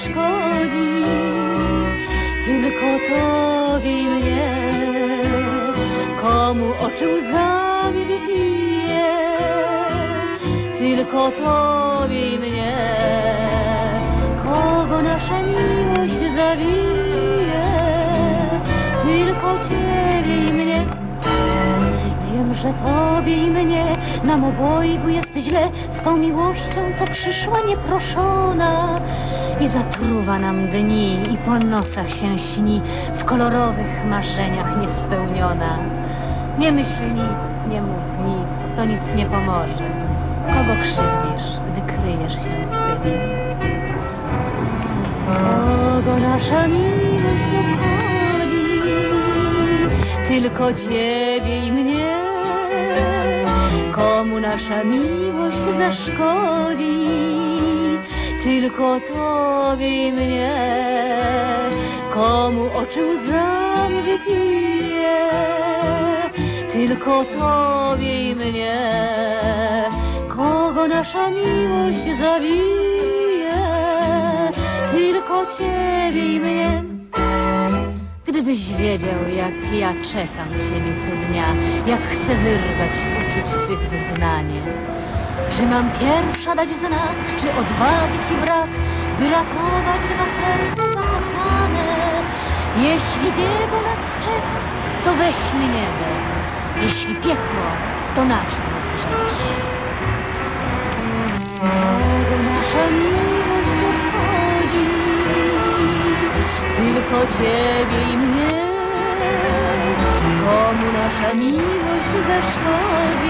zaszkodzi? Tylko tobie mnie. Komu oczy łzami wypije? Tylko tobie mnie. Kogo nasza miłość zawije? Tylko ciebie i mnie. Wiem, że tobie i mnie nam obojgu jest źle z tą miłością, co przyszła nieproszona i zatruwa nam dni i po nocach się śni w kolorowych marzeniach niespełniona. Nie myśl nic, nie mów nic, to nic nie pomoże. Kogo krzywdzisz, gdy kryjesz się z tym? Kogo nasza miłość obchodzi? Tylko ciebie i mnie. Komu nasza miłość zaszkodzi? Tylko tobie mnie. Komu oczy łzami wypije? Tylko tobie mnie. Kogo nasza miłość zabije? Tylko ciebie i mnie. Gdybyś wiedział, jak ja czekam ciebie co dnia, jak chcę wyrwać uczuć twych wyznanie. Czy mam pierwsza dać znak, czy odwagi ci brak, by ratować dwa serca zakochane? Jeśli niebo nas czeka, to weźmy niebo. Jeśli piekło, to nasza jest rzecz. Kogo nasza miłość obchodzi? Tylko ciebie i mnie. Komu nasza miłość zaszkodzi?